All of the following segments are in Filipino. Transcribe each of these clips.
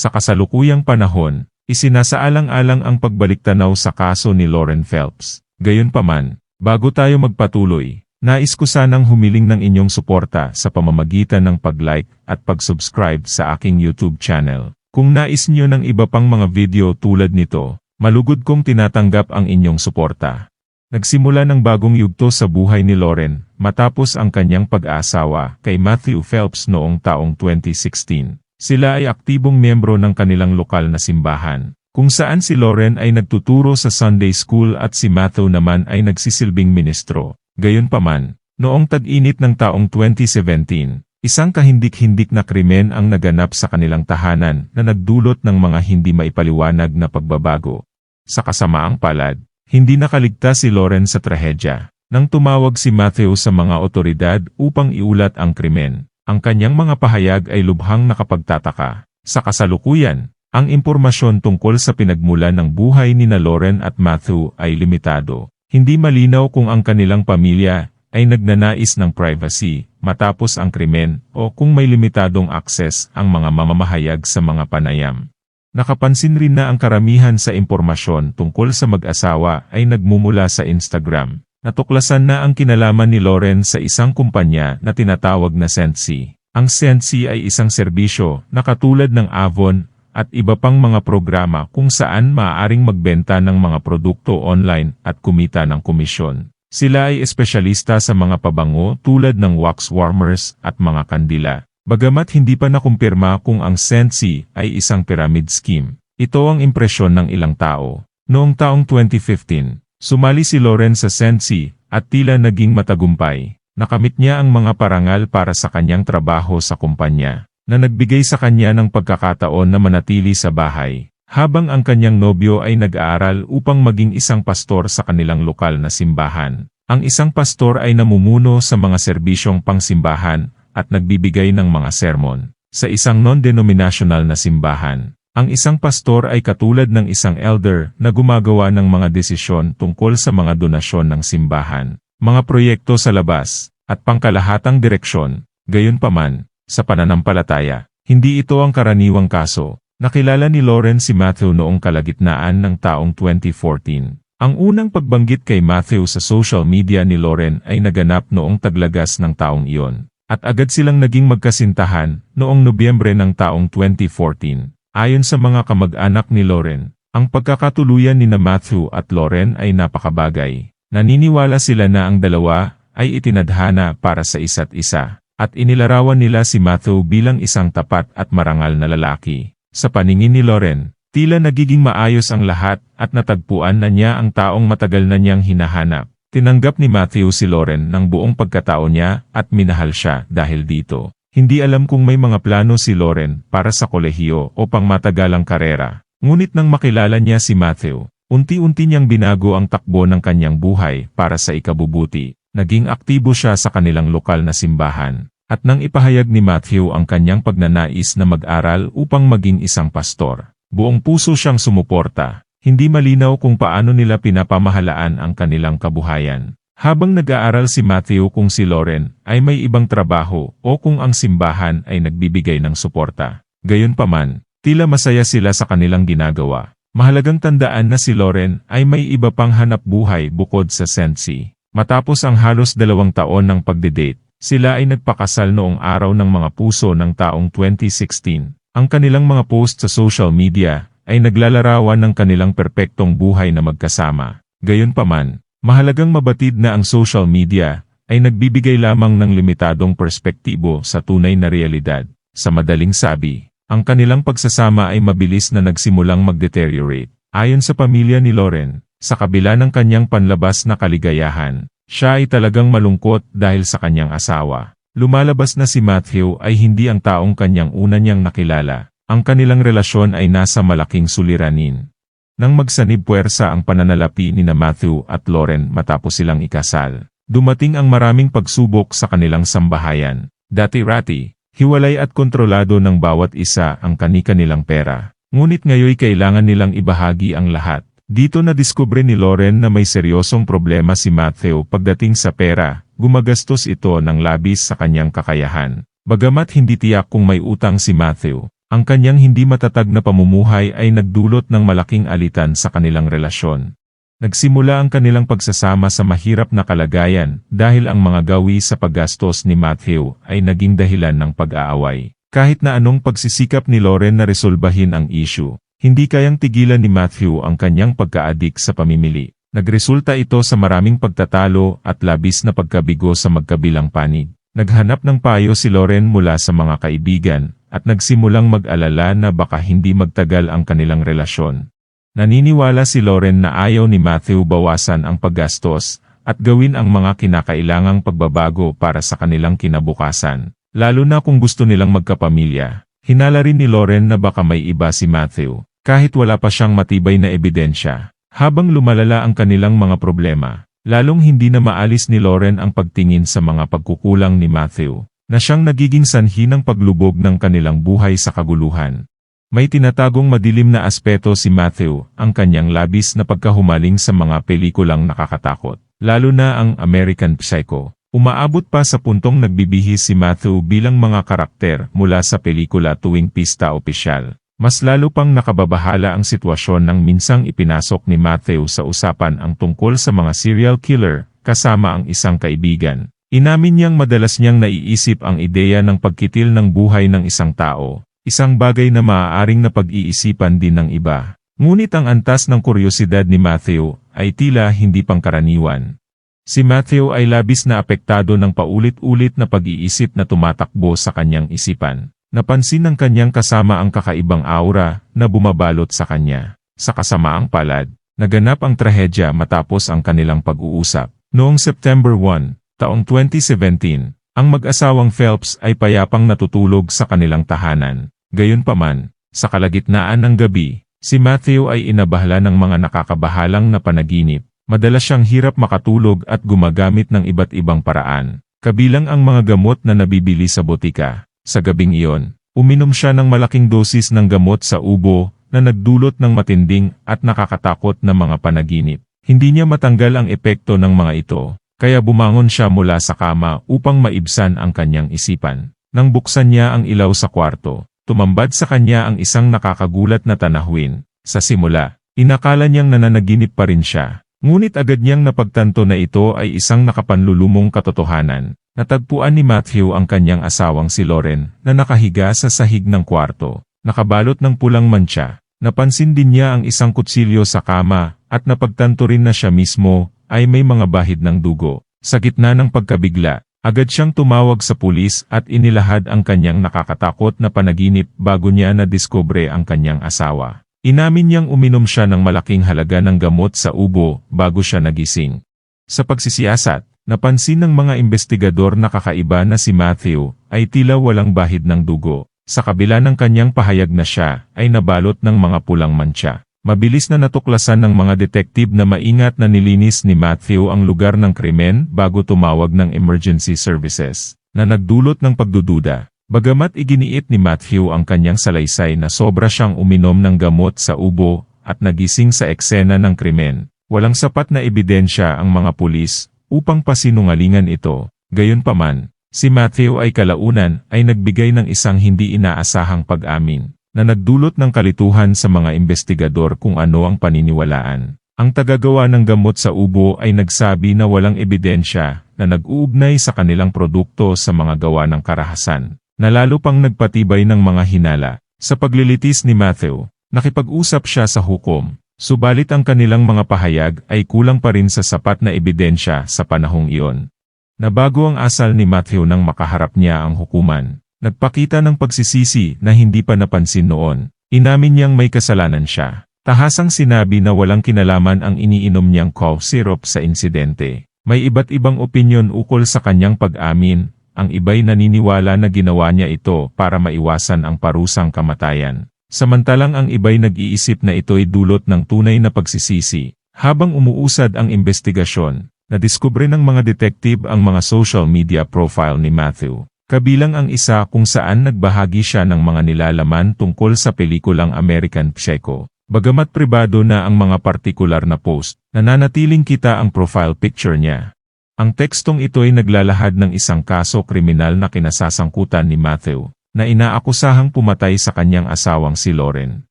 Sa kasalukuyang panahon, isinasaalang-alang ang pagbaliktanaw sa kaso ni Lauren Phelps. Gayunpaman, bago tayo magpatuloy, nais ko sanang humiling ng inyong suporta sa pamamagitan ng pag-like at pag-subscribe sa aking YouTube channel. Kung nais niyo ng iba pang mga video tulad nito, malugod kong tinatanggap ang inyong suporta. Nagsimula ng bagong yugto sa buhay ni Lauren matapos ang kanyang pag-aasawa kay Matthew Phelps noong taong 2016. Sila ay aktibong miyembro ng kanilang lokal na simbahan, kung saan si Lauren ay nagtuturo sa Sunday School at si Matthew naman ay nagsisilbing ministro. Gayunpaman, noong tag-init ng taong 2017, isang kahindik-hindik na krimen ang naganap sa kanilang tahanan na nagdulot ng mga hindi maipaliwanag na pagbabago. Sa kasamaang palad, hindi nakaligtas si Lauren sa trahedya. Nang tumawag si Matthew sa mga otoridad upang iulat ang krimen, ang kanyang mga pahayag ay lubhang nakapagtataka. Sa kasalukuyan, ang impormasyon tungkol sa pinagmulan ng buhay ni na Lauren at Matthew ay limitado. Hindi malinaw kung ang kanilang pamilya ay nagnanais ng privacy matapos ang krimen o kung may limitadong akses ang mga mamamahayag sa mga panayam. Nakapansin rin na ang karamihan sa impormasyon tungkol sa mag-asawa ay nagmumula sa Instagram. Natuklasan na ang kinalaman ni Lauren sa isang kumpanya na tinatawag na Sensi. Ang Sensi ay isang serbisyo na katulad ng Avon at iba pang mga programa kung saan maaaring magbenta ng mga produkto online at kumita ng komisyon. Sila ay espesyalista sa mga pabango tulad ng wax warmers at mga kandila. Bagamat hindi pa nakumpirma kung ang Sensi ay isang pyramid scheme, ito ang impresyon ng ilang tao. Noong taong 2015, Sumali si Lauren sa Sensi, at tila naging matagumpay. Nakamit niya ang mga parangal para sa kanyang trabaho sa kumpanya, na nagbigay sa kanya ng pagkakataon na manatili sa bahay, habang ang kanyang nobyo ay nag-aaral upang maging isang pastor sa kanilang lokal na simbahan. Ang isang pastor ay namumuno sa mga serbisyong pangsimbahan at nagbibigay ng mga sermon sa isang non-denominational na simbahan. Ang isang pastor ay katulad ng isang elder na gumagawa ng mga desisyon tungkol sa mga donasyon ng simbahan, mga proyekto sa labas, at pangkalahatang direksyon. Gayunpaman, sa pananampalataya, hindi ito ang karaniwang kaso. Nakilala ni Lauren si Matthew noong kalagitnaan ng taong 2014. Ang unang pagbanggit kay Matthew sa social media ni Lauren ay naganap noong taglagas ng taong iyon, at agad silang naging magkasintahan noong Nobyembre ng taong 2014. Ayon sa mga kamag-anak ni Lauren, ang pagkakatuluyan ni na Matthew at Lauren ay napakabagay. Naniniwala sila na ang dalawa ay itinadhana para sa isa't isa, at inilarawan nila si Matthew bilang isang tapat at marangal na lalaki. Sa paningin ni Lauren, tila nagiging maayos ang lahat at natagpuan na niya ang taong matagal na niyang hinahanap. Tinanggap ni Matthew si Lauren ng buong pagkatao niya at minahal siya dahil dito. Hindi alam kung may mga plano si Lauren para sa kolehiyo o pangmatagalang karera. Ngunit nang makilala niya si Matthew, unti-unti niyang binago ang takbo ng kanyang buhay para sa ikabubuti. Naging aktibo siya sa kanilang lokal na simbahan. At nang ipahayag ni Matthew ang kanyang pagnanais na mag-aral upang maging isang pastor, buong puso siyang sumuporta. Hindi malinaw kung paano nila pinapamahalaan ang kanilang kabuhayan. Habang nag-aaral si Matthew kung si Lauren ay may ibang trabaho o kung ang simbahan ay nagbibigay ng suporta. Gayunpaman, tila masaya sila sa kanilang ginagawa. Mahalagang tandaan na si Lauren ay may iba pang hanap buhay bukod sa Sensi. Matapos ang halos dalawang taon ng pagdedate, sila ay nagpakasal noong araw ng mga puso ng taong 2016. Ang kanilang mga post sa social media ay naglalarawan ng kanilang perpektong buhay na magkasama. Gayunpaman, Mahalagang mabatid na ang social media ay nagbibigay lamang ng limitadong perspektibo sa tunay na realidad. Sa madaling sabi, ang kanilang pagsasama ay mabilis na nagsimulang mag-deteriorate. Ayon sa pamilya ni Lauren, sa kabila ng kanyang panlabas na kaligayahan, siya ay talagang malungkot dahil sa kanyang asawa. Lumalabas na si Matthew ay hindi ang taong kanyang una niyang nakilala. Ang kanilang relasyon ay nasa malaking suliranin. Nang magsanib puwersa ang pananalapi ni na Matthew at Lauren matapos silang ikasal, dumating ang maraming pagsubok sa kanilang sambahayan. Dati-rati, hiwalay at kontrolado ng bawat isa ang kani-kanilang pera. Ngunit ngayoy kailangan nilang ibahagi ang lahat. Dito na diskubre ni Lauren na may seryosong problema si Matthew pagdating sa pera, gumagastos ito ng labis sa kanyang kakayahan. Bagamat hindi tiyak kung may utang si Matthew, Ang kanyang hindi matatag na pamumuhay ay nagdulot ng malaking alitan sa kanilang relasyon. Nagsimula ang kanilang pagsasama sa mahirap na kalagayan dahil ang mga gawi sa paggastos ni Matthew ay naging dahilan ng pag-aaway. Kahit na anong pagsisikap ni Lauren na resolbahin ang issue, hindi kayang tigilan ni Matthew ang kanyang pagka-addict sa pamimili. Nagresulta ito sa maraming pagtatalo at labis na pagkabigo sa magkabilang panig. Naghanap ng payo si Lauren mula sa mga kaibigan at nagsimulang mag-alala na baka hindi magtagal ang kanilang relasyon. Naniniwala si Lauren na ayaw ni Matthew bawasan ang paggastos at gawin ang mga kinakailangang pagbabago para sa kanilang kinabukasan, lalo na kung gusto nilang magkapamilya. Hinala rin ni Lauren na baka may iba si Matthew, kahit wala pa siyang matibay na ebidensya. Habang lumalala ang kanilang mga problema, lalong hindi na maalis ni Lauren ang pagtingin sa mga pagkukulang ni Matthew, na siyang nagiging sanhi ng paglubog ng kanilang buhay sa kaguluhan. May tinatagong madilim na aspeto si Matthew, ang kanyang labis na pagkahumaling sa mga pelikulang nakakatakot, lalo na ang American Psycho. Umaabot pa sa puntong nagbibihis si Matthew bilang mga karakter mula sa pelikula tuwing pista opisyal. Mas lalo pang nakababahala ang sitwasyon nang minsang ipinasok ni Matthew sa usapan ang tungkol sa mga serial killer, kasama ang isang kaibigan. Inamin niyang madalas niyang naiisip ang ideya ng pagkitil ng buhay ng isang tao, isang bagay na maaaring napag-iisipan din ng iba. Ngunit ang antas ng kuryosidad ni Matthew ay tila hindi pangkaraniwan. Si Matthew ay labis na apektado ng paulit-ulit na pag-iisip na tumatakbo sa kanyang isipan. Napansin ng kanyang kasama ang kakaibang aura na bumabalot sa kanya. Sa kasamaang palad, naganap ang trahedya matapos ang kanilang pag-uusap. Noong September 1, taong 2017, ang mag-asawang Phelps ay payapang natutulog sa kanilang tahanan. Gayunpaman, sa kalagitnaan ng gabi, si Matthew ay inabahala ng mga nakakabahalang na panaginip. Madalas siyang hirap makatulog at gumagamit ng iba't ibang paraan, kabilang ang mga gamot na nabibili sa botika. Sa gabing iyon, uminom siya ng malaking dosis ng gamot sa ubo na nagdulot ng matinding at nakakatakot na mga panaginip. Hindi niya matanggal ang epekto ng mga ito, kaya bumangon siya mula sa kama upang maibsan ang kanyang isipan. Nang buksan niya ang ilaw sa kwarto, tumambad sa kanya ang isang nakakagulat na tanahwin. Sa simula, inakala niyang nananaginip pa rin siya. Ngunit agad niyang napagtanto na ito ay isang nakapanlulumong katotohanan. Natagpuan ni Matthew ang kanyang asawang si Lauren na nakahiga sa sahig ng kwarto, nakabalot ng pulang mancha. Napansin din niya ang isang kutsilyo sa kama at napagtanto rin na siya mismo ay may mga bahid ng dugo. Sa gitna ng pagkabigla, agad siyang tumawag sa pulis at inilahad ang kanyang nakakatakot na panaginip bago niya na-discover ang kanyang asawa. Inamin niyang uminom siya ng malaking halaga ng gamot sa ubo bago siya nagising. Sa pagsisiyasat, Napansin ng mga investigador na kakaiba na si Matthew ay tila walang bahid ng dugo. Sa kabila ng kanyang pahayag na siya ay nabalot ng mga pulang mancha. Mabilis na natuklasan ng mga detektive na maingat na nilinis ni Matthew ang lugar ng krimen bago tumawag ng emergency services, na nagdulot ng pagdududa. Bagamat iginiit ni Matthew ang kanyang salaysay na sobra siyang uminom ng gamot sa ubo at nagising sa eksena ng krimen, walang sapat na ebidensya ang mga pulis upang pasinungalingan ito. Gayunpaman, si Matthew ay kalaunan ay nagbigay ng isang hindi inaasahang pag-amin, na nagdulot ng kalituhan sa mga investigador kung ano ang paniniwalaan. Ang tagagawa ng gamot sa ubo ay nagsabi na walang ebidensya na nag-uugnay sa kanilang produkto sa mga gawa ng karahasan, na lalo pang nagpatibay ng mga hinala. Sa paglilitis ni Matthew, nakipag-usap siya sa hukom, Subalit ang kanilang mga pahayag ay kulang pa rin sa sapat na ebidensya sa panahong iyon. Nabago ang asal ni Matthew nang makaharap niya ang hukuman. Nagpakita ng pagsisisi na hindi pa napansin noon. Inamin niyang may kasalanan siya. Tahasang sinabi na walang kinalaman ang iniinom niyang cough syrup sa insidente. May iba't ibang opinyon ukol sa kanyang pag-amin, ang iba'y naniniwala na ginawa niya ito para maiwasan ang parusang kamatayan. Samantalang ang iba'y nag-iisip na ito'y dulot ng tunay na pagsisisi. Habang umuusad ang investigasyon, nadiskubre ng mga detective ang mga social media profile ni Matthew. Kabilang ang isa kung saan nagbahagi siya ng mga nilalaman tungkol sa pelikulang American Psycho. Bagamat pribado na ang mga partikular na post, nananatiling kita ang profile picture niya. Ang tekstong ito ay naglalahad ng isang kaso kriminal na kinasasangkutan ni Matthew. na inaakusahang pumatay sa kanyang asawang si Lauren.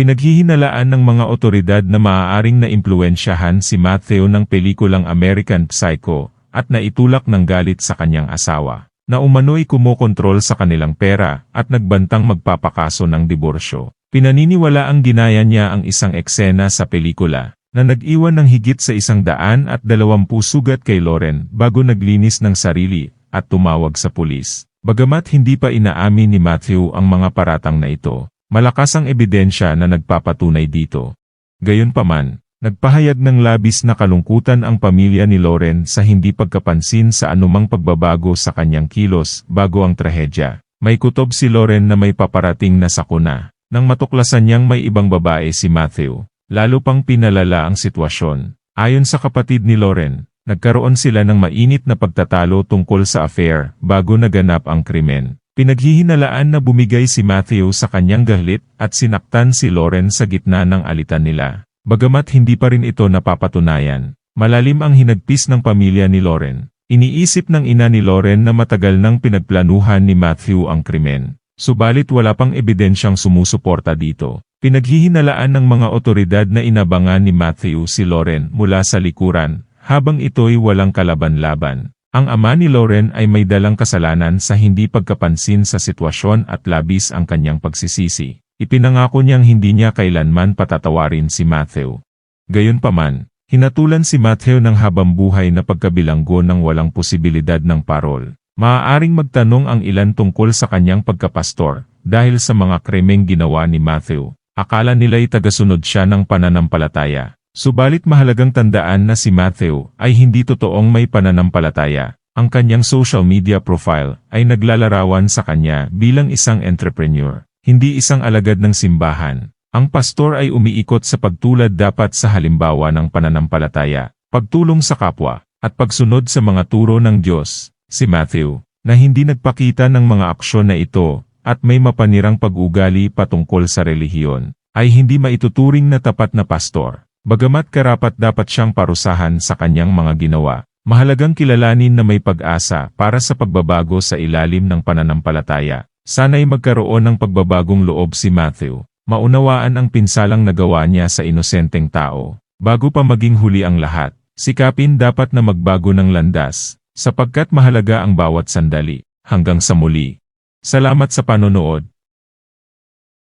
Pinaghihinalaan ng mga otoridad na maaaring naimpluwensyahan si Matthew ng pelikulang American Psycho at naitulak ng galit sa kanyang asawa, na umano'y kumokontrol sa kanilang pera at nagbantang magpapakaso ng diborsyo. Pinaniniwala ang ginaya niya ang isang eksena sa pelikula, na nag-iwan ng higit sa isang daan at dalawampu sugat kay Lauren bago naglinis ng sarili at tumawag sa pulis. Bagamat hindi pa inaamin ni Matthew ang mga paratang na ito, malakas ang ebidensya na nagpapatunay dito. Gayunpaman, nagpahayag ng labis na kalungkutan ang pamilya ni Lauren sa hindi pagkapansin sa anumang pagbabago sa kanyang kilos bago ang trahedya. May kutob si Lauren na may paparating na sakuna. Nang matuklasan niyang may ibang babae si Matthew, lalo pang pinalala ang sitwasyon. Ayon sa kapatid ni Lauren, nagkaroon sila ng mainit na pagtatalo tungkol sa affair bago naganap ang krimen. Pinaghihinalaan na bumigay si Matthew sa kanyang galit at sinaktan si Lauren sa gitna ng alitan nila. Bagamat hindi pa rin ito napapatunayan, malalim ang hinagpis ng pamilya ni Lauren. Iniisip ng ina ni Lauren na matagal nang pinagplanuhan ni Matthew ang krimen. Subalit wala pang ebidensyang sumusuporta dito. Pinaghihinalaan ng mga otoridad na inabangan ni Matthew si Lauren mula sa likuran, habang ito'y walang kalaban-laban. Ang ama ni Lauren ay may dalang kasalanan sa hindi pagkapansin sa sitwasyon at labis ang kanyang pagsisisi. Ipinangako niyang hindi niya kailanman patatawarin si Matthew. Gayunpaman, hinatulan si Matthew ng habang buhay na pagkabilanggo ng walang posibilidad ng parol. Maaaring magtanong ang ilan tungkol sa kanyang pagkapastor, dahil sa mga kremeng ginawa ni Matthew. Akala nila'y tagasunod siya ng pananampalataya. Subalit mahalagang tandaan na si Matthew ay hindi totoong may pananampalataya. Ang kanyang social media profile ay naglalarawan sa kanya bilang isang entrepreneur, hindi isang alagad ng simbahan. Ang pastor ay umiikot sa pagtulad dapat sa halimbawa ng pananampalataya, pagtulong sa kapwa, at pagsunod sa mga turo ng Diyos. Si Matthew, na hindi nagpakita ng mga aksyon na ito, at may mapanirang pag-ugali patungkol sa relihiyon, ay hindi maituturing na tapat na pastor. Bagamat karapat dapat siyang parusahan sa kanyang mga ginawa, mahalagang kilalanin na may pag-asa para sa pagbabago sa ilalim ng pananampalataya. Sana'y magkaroon ng pagbabagong loob si Matthew, maunawaan ang pinsalang nagawa niya sa inosenteng tao. Bago pa maging huli ang lahat, sikapin dapat na magbago ng landas, sapagkat mahalaga ang bawat sandali. Hanggang sa muli. Salamat sa panonood.